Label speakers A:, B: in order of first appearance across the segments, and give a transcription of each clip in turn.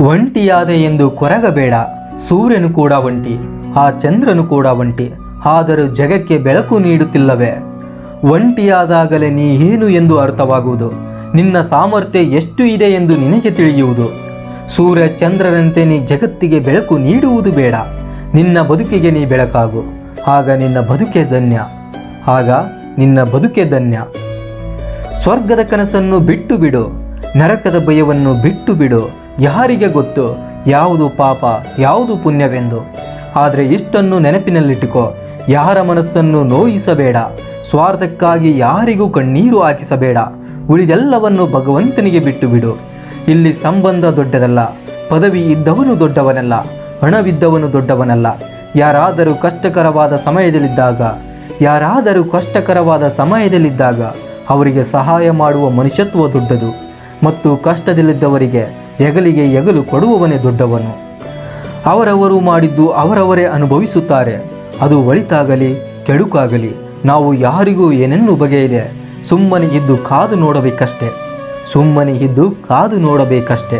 A: ಒಂಟಿಯಾದೆ ಎಂದು ಕೊರಗಬೇಡ, ಸೂರ್ಯನು ಕೂಡ ಒಂಟಿ, ಆ ಚಂದ್ರನು ಕೂಡ ಒಂಟಿ, ಆದರೂ ಜಗಕ್ಕೆ ಬೆಳಕು ನೀಡುತ್ತಿಲ್ಲವೇ? ಒಂಟಿಯಾದಾಗಲೇ ನೀ ಏನು ಎಂದು ಅರ್ಥವಾಗುವುದು? ನಿನ್ನ ಸಾಮರ್ಥ್ಯ ಎಷ್ಟು ಇದೆ ಎಂದು ನಿನಗೆ ತಿಳಿಯುವುದು? ಸೂರ್ಯ ಚಂದ್ರರಂತೆ ನೀ ಜಗತ್ತಿಗೆ ಬೆಳಕು ನೀಡುವುದು ಬೇಡ, ನಿನ್ನ ಬದುಕಿಗೆ ನೀ ಬೆಳಕಾಗು, ಆಗ ನಿನ್ನ ಬದುಕೆ ಧನ್ಯ, ಆಗ ನಿನ್ನ ಬದುಕೆ ಧನ್ಯ. ಸ್ವರ್ಗದ ಕನಸನ್ನು ಬಿಟ್ಟು ಬಿಡು, ನರಕದ ಭಯವನ್ನು ಬಿಟ್ಟು ಬಿಡು ಯಾರಿಗೆ ಗೊತ್ತು? ಯಾವುದು ಪಾಪ, ಯಾವುದು ಪುಣ್ಯವೆಂದು? ಆದರೆ ಇಷ್ಟನ್ನು ನೆನಪಿನಲ್ಲಿಟ್ಟುಕೋ, ಯಾರ ಮನಸ್ಸನ್ನು ನೋಯಿಸಬೇಡ. ಸ್ವಾರ್ಥಕ್ಕಾಗಿ ಯಾರಿಗೂ ಕಣ್ಣೀರು ಹಾಕಿಸಬೇಡ. ಉಳಿದೆಲ್ಲವನ್ನು ಭಗವಂತನಿಗೆ ಬಿಟ್ಟು ಬಿಡು ಇಲ್ಲಿ ಸಂಬಂಧ ದೊಡ್ಡದಲ್ಲ, ಪದವಿ ಇದ್ದವನು ದೊಡ್ಡವನಲ್ಲ, ಹಣವಿದ್ದವನು ದೊಡ್ಡವನಲ್ಲ. ಯಾರಾದರೂ ಕಷ್ಟಕರವಾದ ಸಮಯದಲ್ಲಿದ್ದಾಗ, ಯಾರಾದರೂ ಕಷ್ಟಕರವಾದ ಸಮಯದಲ್ಲಿದ್ದಾಗ, ಅವರಿಗೆ ಸಹಾಯ ಮಾಡುವ ಮನುಷ್ಯತ್ವ ದೊಡ್ಡದು. ಮತ್ತು ಕಷ್ಟದಲ್ಲಿದ್ದವರಿಗೆ ಹೆಗಲಿಗೆ ಹೆಗಲು ಕೊಡುವವನೇ ದೊಡ್ಡವನು. ಅವರವರು ಮಾಡಿದ್ದು ಅವರವರೇ ಅನುಭವಿಸುತ್ತಾರೆ. ಅದು ಒಳಿತಾಗಲಿ, ಕೆಡುಕಾಗಲಿ, ನಾವು ಯಾರಿಗೂ ಏನೆನ್ನು ಬಗೆಯಿದೆ ಸುಮ್ಮನೆ ಇದ್ದು ಕಾದು ನೋಡಬೇಕಷ್ಟೆ. ಸುಮ್ಮನೆ ಇದ್ದು ಕಾದು ನೋಡಬೇಕಷ್ಟೆ.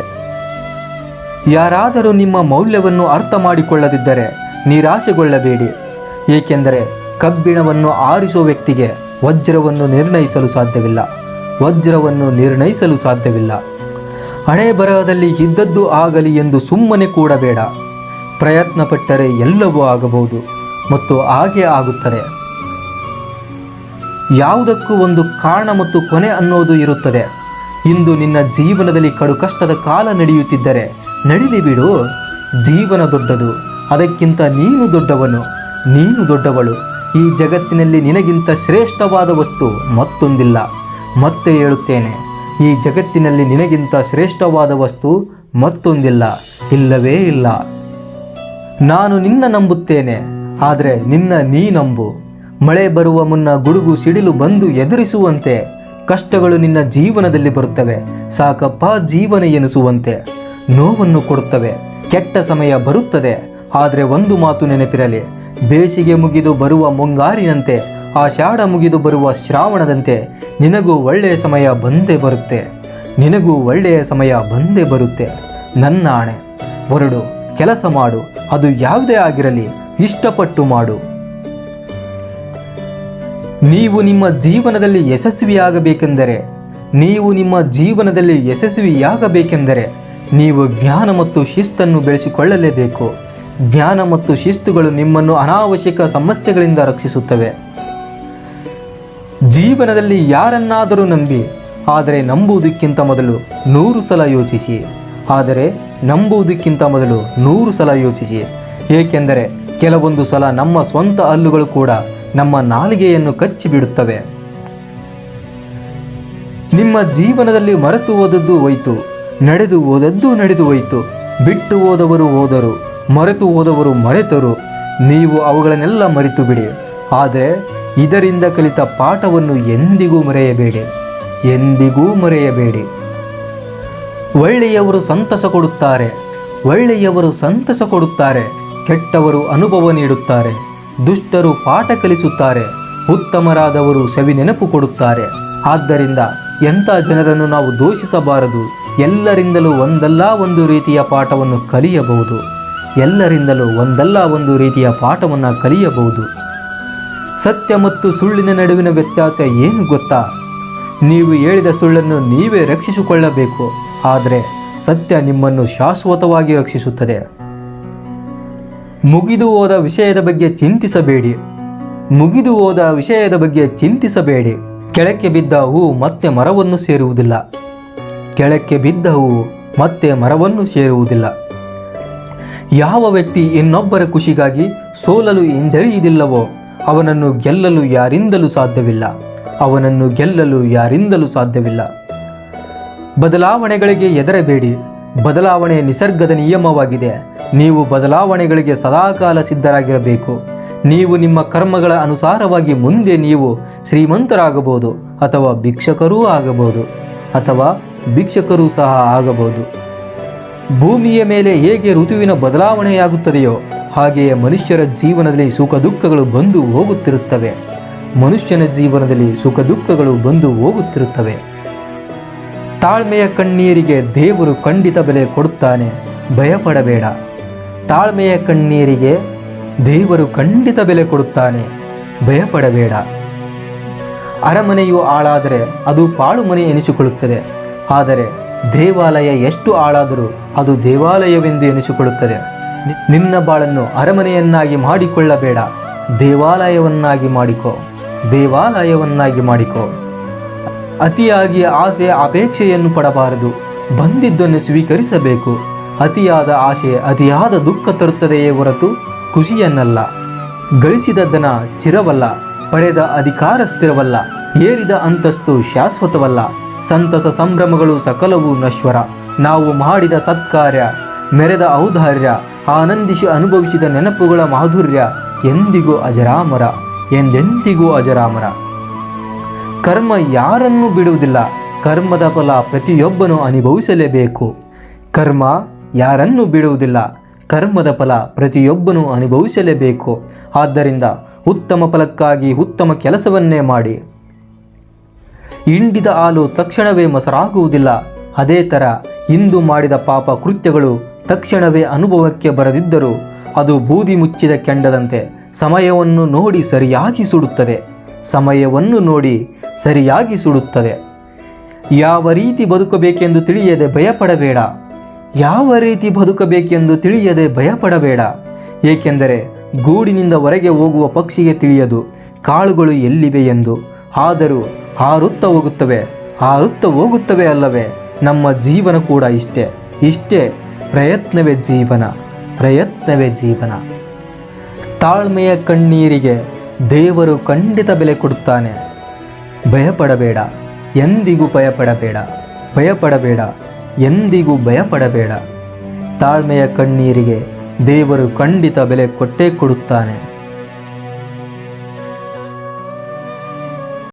A: ಯಾರಾದರೂ ನಿಮ್ಮ ಮೌಲ್ಯವನ್ನು ಅರ್ಥ ಮಾಡಿಕೊಳ್ಳದಿದ್ದರೆ ನಿರಾಶೆಗೊಳ್ಳಬೇಡಿ. ಏಕೆಂದರೆ ಕಬ್ಬಿಣವನ್ನು ಆರಿಸುವ ವ್ಯಕ್ತಿಗೆ ವಜ್ರವನ್ನು ನಿರ್ಣಯಿಸಲು ಸಾಧ್ಯವಿಲ್ಲ. ವಜ್ರವನ್ನು ನಿರ್ಣಯಿಸಲು ಸಾಧ್ಯವಿಲ್ಲ. ಹಣೆ ಬರಹದಲ್ಲಿ ಇದ್ದದ್ದು ಆಗಲಿ ಎಂದು ಸುಮ್ಮನೆ ಕೂಡಬೇಡ ಪ್ರಯತ್ನ ಪಟ್ಟರೆ ಎಲ್ಲವೂ ಆಗಬಹುದು ಮತ್ತು ಹಾಗೆ ಆಗುತ್ತದೆ. ಯಾವುದಕ್ಕೂ ಒಂದು ಕಾರಣ ಮತ್ತು ಕೊನೆ ಅನ್ನೋದು ಇರುತ್ತದೆ. ಇಂದು ನಿನ್ನ ಜೀವನದಲ್ಲಿ ಕಡು ಕಷ್ಟದ ಕಾಲ ನಡೆಯುತ್ತಿದ್ದರೆ ನಡಿಲಿ ಬಿಡು. ಜೀವನ ದೊಡ್ಡದು, ಅದಕ್ಕಿಂತ ನೀನು ದೊಡ್ಡವನು, ನೀನು ದೊಡ್ಡವಳು. ಈ ಜಗತ್ತಿನಲ್ಲಿ ನಿನಗಿಂತ ಶ್ರೇಷ್ಠವಾದ ವಸ್ತು ಮತ್ತೊಂದಿಲ್ಲ. ಮತ್ತೆ ಹೇಳುತ್ತೇನೆ. ಈ ಜಗತ್ತಿನಲ್ಲಿ ನಿನಗಿಂತ ಶ್ರೇಷ್ಠವಾದ ವಸ್ತು ಮತ್ತೊಂದಿಲ್ಲ, ಇಲ್ಲವೇ ಇಲ್ಲ. ನಾನು ನಿನ್ನ ನಂಬುತ್ತೇನೆ, ಆದರೆ ನಿನ್ನ ನೀ ನಂಬು. ಮಳೆ ಬರುವ ಮುನ್ನ ಗುಡುಗು ಸಿಡಿಲು ಬಂದು ಎದುರಿಸುವಂತೆ, ಕಷ್ಟಗಳು ನಿನ್ನ ಜೀವನದಲ್ಲಿ ಬರುತ್ತವೆ, ಸಾಕಪ್ಪ ಜೀವನ ಎನಿಸುವಂತೆ. ನೋವನ್ನು ಕೊಡುತ್ತವೆ, ಕೆಟ್ಟ ಸಮಯ ಬರುತ್ತದೆ, ಆದರೆ ಒಂದು ಮಾತು ನೆನಪಿರಲಿ, ಬೇಸಿಗೆ ಮುಗಿದು ಬರುವ ಮುಂಗಾರಿನಂತೆ ಆಷಾಢ ಮುಗಿದು ಬರುವ ಶ್ರಾವಣದಂತೆ ನಿನಗೂ ಒಳ್ಳೆಯ ಸಮಯ ಬಂದೇ ಬರುತ್ತೆ. ನಿನಗೂ ಒಳ್ಳೆಯ ಸಮಯ ಬಂದೇ ಬರುತ್ತೆ. ನನ್ನ ಆಣೆ ಹೊರಡು, ಕೆಲಸ ಮಾಡು, ಅದು ಯಾವುದೇ ಆಗಿರಲಿ, ಇಷ್ಟಪಟ್ಟು ಮಾಡು. ನೀವು ನಿಮ್ಮ ಜೀವನದಲ್ಲಿ ಯಶಸ್ವಿಯಾಗಬೇಕೆಂದರೆ, ನೀವು ನಿಮ್ಮ ಜೀವನದಲ್ಲಿ ಯಶಸ್ವಿಯಾಗಬೇಕೆಂದರೆ, ನೀವು ಜ್ಞಾನ ಮತ್ತು ಶಿಸ್ತನ್ನು ಬೆಳೆಸಿಕೊಳ್ಳಲೇಬೇಕು. ಜ್ಞಾನ ಮತ್ತು ಶಿಸ್ತುಗಳು ನಿಮ್ಮನ್ನು ಅನಾವಶ್ಯಕ ಸಮಸ್ಯೆಗಳಿಂದ ರಕ್ಷಿಸುತ್ತವೆ. ಜೀವನದಲ್ಲಿ ಯಾರನ್ನಾದರೂ ನಂಬಿ, ಆದರೆ ನಂಬುವುದಕ್ಕಿಂತ ಮೊದಲು ನೂರು ಸಲ ಯೋಚಿಸಿ. ಆದರೆ ನಂಬುವುದಕ್ಕಿಂತ ಮೊದಲು ನೂರು ಸಲ ಯೋಚಿಸಿ. ಏಕೆಂದರೆ ಕೆಲವೊಂದು ಸಲ ನಮ್ಮ ಸ್ವಂತ ಹಲ್ಲುಗಳು ಕೂಡ ನಮ್ಮ ನಾಲಿಗೆಯನ್ನು ಕಚ್ಚಿಬಿಡುತ್ತವೆ. ನಿಮ್ಮ ಜೀವನದಲ್ಲಿ ಮರೆತು ಹೋದದ್ದು ಹೋಯಿತು, ನಡೆದು ಹೋದದ್ದು ನಡೆದು ಹೋಯಿತು, ಬಿಟ್ಟು ಹೋದವರು ಹೋದರು, ಮರೆತು ಹೋದವರು ಮರೆತರು, ನೀವು ಅವುಗಳನ್ನೆಲ್ಲ ಮರೆತು ಬಿಡಿ ಆದರೆ ಇದರಿಂದ ಕಲಿತ ಪಾಠವನ್ನು ಎಂದಿಗೂ ಮರೆಯಬೇಡಿ ಎಂದಿಗೂ ಮರೆಯಬೇಡಿ. ಒಳ್ಳೆಯವರು ಸಂತಸ ಕೊಡುತ್ತಾರೆ, ಒಳ್ಳೆಯವರು ಸಂತಸ ಕೊಡುತ್ತಾರೆ, ಕೆಟ್ಟವರು ಅನುಭವ ನೀಡುತ್ತಾರೆ, ದುಷ್ಟರು ಪಾಠ ಕಲಿಸುತ್ತಾರೆ, ಉತ್ತಮರಾದವರು ಸವಿ ನೆನಪು ಕೊಡುತ್ತಾರೆ. ಆದ್ದರಿಂದ ಎಂಥ ಜನರನ್ನು ನಾವು ದೂಷಿಸಬಾರದು? ಎಲ್ಲರಿಂದಲೂ ಒಂದಲ್ಲ ಒಂದು ರೀತಿಯ ಪಾಠವನ್ನು ಕಲಿಯಬಹುದು. ಎಲ್ಲರಿಂದಲೂ ಒಂದಲ್ಲ ಒಂದು ರೀತಿಯ ಪಾಠವನ್ನು ಕಲಿಯಬಹುದು. ಸತ್ಯ ಮತ್ತು ಸುಳ್ಳಿನ ನಡುವಿನ ವ್ಯತ್ಯಾಸ ಏನು ಗೊತ್ತಾ? ನೀವು ಹೇಳಿದ ಸುಳ್ಳನ್ನು ನೀವೇ ರಕ್ಷಿಸಿಕೊಳ್ಳಬೇಕು, ಆದರೆ ಸತ್ಯ ನಿಮ್ಮನ್ನು ಶಾಶ್ವತವಾಗಿ ರಕ್ಷಿಸುತ್ತದೆ. ಮುಗಿದು ಹೋದ ವಿಷಯದ ಬಗ್ಗೆ ಚಿಂತಿಸಬೇಡಿ. ಮುಗಿದು ಹೋದ ವಿಷಯದ ಬಗ್ಗೆ ಚಿಂತಿಸಬೇಡಿ. ಕೆಳಕ್ಕೆ ಬಿದ್ದ ಹೂ ಮತ್ತೆ ಮರವನ್ನು ಸೇರುವುದಿಲ್ಲ. ಕೆಳಕ್ಕೆ ಬಿದ್ದ ಹೂ ಮತ್ತೆ ಮರವನ್ನು ಸೇರುವುದಿಲ್ಲ. ಯಾವ ವ್ಯಕ್ತಿ ಇನ್ನೊಬ್ಬರ ಖುಷಿಗಾಗಿ ಸೋಲಲು ಹಿಂಜರಿಯುವುದಿಲ್ಲವೋ? ಅವನನ್ನು ಗೆಲ್ಲಲು ಯಾರಿಂದಲೂ ಸಾಧ್ಯವಿಲ್ಲ. ಅವನನ್ನು ಗೆಲ್ಲಲು ಯಾರಿಂದಲೂ ಸಾಧ್ಯವಿಲ್ಲ. ಬದಲಾವಣೆಗಳಿಗೆ ಎದರಬೇಡಿ ಬದಲಾವಣೆ ನಿಸರ್ಗದ ನಿಯಮವಾಗಿದೆ. ನೀವು ಬದಲಾವಣೆಗಳಿಗೆ ಸದಾಕಾಲ ಸಿದ್ಧರಾಗಿರಬೇಕು. ನೀವು ನಿಮ್ಮ ಕರ್ಮಗಳ ಅನುಸಾರವಾಗಿ ಮುಂದೆ ನೀವು ಶ್ರೀಮಂತರಾಗಬಹುದು ಅಥವಾ ಭಿಕ್ಷಕರೂ ಆಗಬಹುದು ಅಥವಾ ಭಿಕ್ಷಕರೂ ಸಹ ಆಗಬಹುದು. ಭೂಮಿಯ ಮೇಲೆ ಹೇಗೆ ಋತುವಿನ ಬದಲಾವಣೆಯಾಗುತ್ತದೆಯೋ ಹಾಗೆಯೇ ಮನುಷ್ಯರ ಜೀವನದಲ್ಲಿ ಸುಖ ದುಃಖಗಳು ಬಂದು ಹೋಗುತ್ತಿರುತ್ತವೆ. ಮನುಷ್ಯನ ಜೀವನದಲ್ಲಿ ಸುಖ ದುಃಖಗಳು ಬಂದು ಹೋಗುತ್ತಿರುತ್ತವೆ. ತಾಳ್ಮೆಯ ಕಣ್ಣೀರಿಗೆ ದೇವರು ಖಂಡಿತ ಬೆಲೆ ಕೊಡುತ್ತಾನೆ, ಭಯಪಡಬೇಡ. ತಾಳ್ಮೆಯ ಕಣ್ಣೀರಿಗೆ ದೇವರು ಖಂಡಿತ ಬೆಲೆ ಕೊಡುತ್ತಾನೆ, ಭಯಪಡಬೇಡ. ಅರಮನೆಯು ಹಾಳಾದರೆ ಅದು ಪಾಳು ಮನೆ ಎನಿಸಿಕೊಳ್ಳುತ್ತದೆ. ಆದರೆ ದೇವಾಲಯ ಎಷ್ಟು ಹಾಳಾದರೂ ಅದು ದೇವಾಲಯವೆಂದು ಎನಿಸಿಕೊಳ್ಳುತ್ತದೆ. ನಿನ್ನ ಬಾಳನ್ನು ಅರಮನೆಯನ್ನಾಗಿ ಮಾಡಿಕೊಳ್ಳಬೇಡ. ದೇವಾಲಯವನ್ನಾಗಿ ಮಾಡಿಕೋ. ದೇವಾಲಯವನ್ನಾಗಿ ಮಾಡಿಕೋ. ಅತಿಯಾಗಿ ಆಸೆ ಅಪೇಕ್ಷೆಯನ್ನು ಪಡಬಾರದು. ಬಂದಿದ್ದನ್ನು ಸ್ವೀಕರಿಸಬೇಕು. ಅತಿಯಾದ ಆಸೆ ಅತಿಯಾದ ದುಃಖ ತರುತ್ತದೆಯೇ ಹೊರತು ಖುಷಿಯನ್ನಲ್ಲ. ಗಳಿಸಿದ ದನ ಚಿರವಲ್ಲ, ಪಡೆದ ಅಧಿಕಾರ ಸ್ಥಿರವಲ್ಲ, ಏರಿದ ಅಂತಸ್ತು ಶಾಶ್ವತವಲ್ಲ. ಸಂತಸ ಸಂಭ್ರಮಗಳು ಸಕಲವೂ ನಶ್ವರ. ನಾವು ಮಾಡಿದ ಸತ್ಕಾರ್ಯ, ಮೆರೆದ ಔದಾರ್ಯ ಆನಂದಿಸಿ ಅನುಭವಿಸಿದ ನೆನಪುಗಳ ಮಾಧುರ್ಯ ಎಂದಿಗೂ ಅಜರಾಮರ, ಎಂದೆಂದಿಗೂ ಅಜರಾಮರ. ಕರ್ಮ ಯಾರನ್ನೂ ಬಿಡುವುದಿಲ್ಲ, ಕರ್ಮದ ಫಲ ಪ್ರತಿಯೊಬ್ಬನು ಅನುಭವಿಸಲೇಬೇಕು. ಕರ್ಮ ಯಾರನ್ನೂ ಬಿಡುವುದಿಲ್ಲ, ಕರ್ಮದ ಫಲ ಪ್ರತಿಯೊಬ್ಬನು ಅನುಭವಿಸಲೇಬೇಕು. ಆದ್ದರಿಂದ ಉತ್ತಮ ಫಲಕ್ಕಾಗಿ ಉತ್ತಮ ಕೆಲಸವನ್ನೇ ಮಾಡಿ. ಹಿಂಡಿದ ಹಾಲು ತಕ್ಷಣವೇ ಮೊಸರಾಗುವುದಿಲ್ಲ, ಅದೇ ಥರ ಇಂದು ಮಾಡಿದ ಪಾಪ ಕೃತ್ಯಗಳು ತಕ್ಷಣವೇ ಅನುಭವಕ್ಕೆ ಬರದಿದ್ದರೂ ಅದು ಬೂದಿ ಮುಚ್ಚಿದ ಕೆಂಡದಂತೆ ಸಮಯವನ್ನು ನೋಡಿ ಸರಿಯಾಗಿ ಸುಡುತ್ತದೆ. ಸಮಯವನ್ನು ನೋಡಿ ಸರಿಯಾಗಿ ಸುಡುತ್ತದೆ. ಯಾವ ರೀತಿ ಬದುಕಬೇಕೆಂದು ತಿಳಿಯದೆ ಭಯಪಡಬೇಡ. ಯಾವ ರೀತಿ ಬದುಕಬೇಕೆಂದು ತಿಳಿಯದೆ ಭಯಪಡಬೇಡ. ಏಕೆಂದರೆ ಗೂಡಿನಿಂದ ಹೊರಗೆ ಹೋಗುವ ಪಕ್ಷಿಗೆ ತಿಳಿಯದು ಕಾಳುಗಳು ಎಲ್ಲಿವೆ ಎಂದು. ಆದರೂ ಹಾರುತ್ತಾ ಹೋಗುತ್ತವೆ ಹಾರುತ್ತಾ ಹೋಗುತ್ತವೆ ಅಲ್ಲವೇ. ನಮ್ಮ ಜೀವನ ಕೂಡ ಇಷ್ಟೇ ಇಷ್ಟೇ. ಪ್ರಯತ್ನವೇ ಜೀವನ ಪ್ರಯತ್ನವೇ ಜೀವನ. ತಾಳ್ಮೆಯ ಕಣ್ಣೀರಿಗೆ ದೇವರು ಖಂಡಿತ ಬೆಲೆ ಕೊಡುತ್ತಾನೆ. ಭಯಪಡಬೇಡ, ಎಂದಿಗೂ ಭಯಪಡಬೇಡ ಭಯಪಡಬೇಡ, ಎಂದಿಗೂ ಭಯಪಡಬೇಡ. ತಾಳ್ಮೆಯ ಕಣ್ಣೀರಿಗೆ ದೇವರು ಖಂಡಿತ ಬೆಲೆ ಕೊಟ್ಟೇ ಕೊಡುತ್ತಾನೆ.